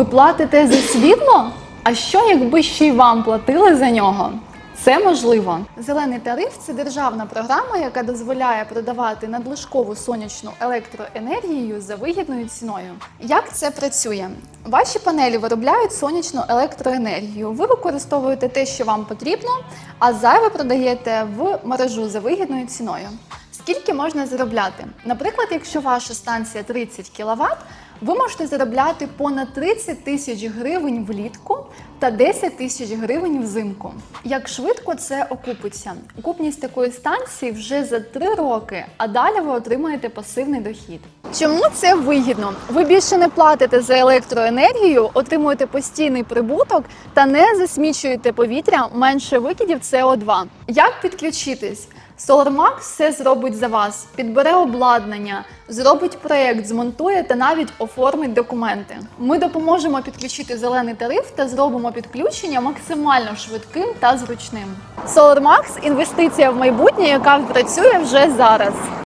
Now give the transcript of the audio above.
Ви платите за світло? А що якби ще й вам платили за нього? Це можливо. Зелений тариф це державна програма, яка дозволяє продавати надлишкову сонячну електроенергію за вигідною ціною. Як це працює? Ваші панелі виробляють сонячну електроенергію. Ви використовуєте те, що вам потрібно, а зайве продаєте в мережу за вигідною ціною. Скільки можна заробляти? Наприклад, якщо ваша станція 30 кВт, ви можете заробляти понад 30 тисяч гривень влітку та 10 тисяч гривень взимку. Як швидко це окупиться? Окупність такої станції вже за 3 роки, а далі ви отримаєте пасивний дохід. Чому це вигідно? Ви більше не платите за електроенергію, отримуєте постійний прибуток та не засмічуєте повітря менше викидів СО2. Як підключитись? SolarMax все зробить за вас, підбере обладнання, зробить проєкт, змонтує та навіть оформить документи. Ми допоможемо підключити зелений тариф та зробимо підключення максимально швидким та зручним. SolarMax – інвестиція в майбутнє, яка працює вже зараз.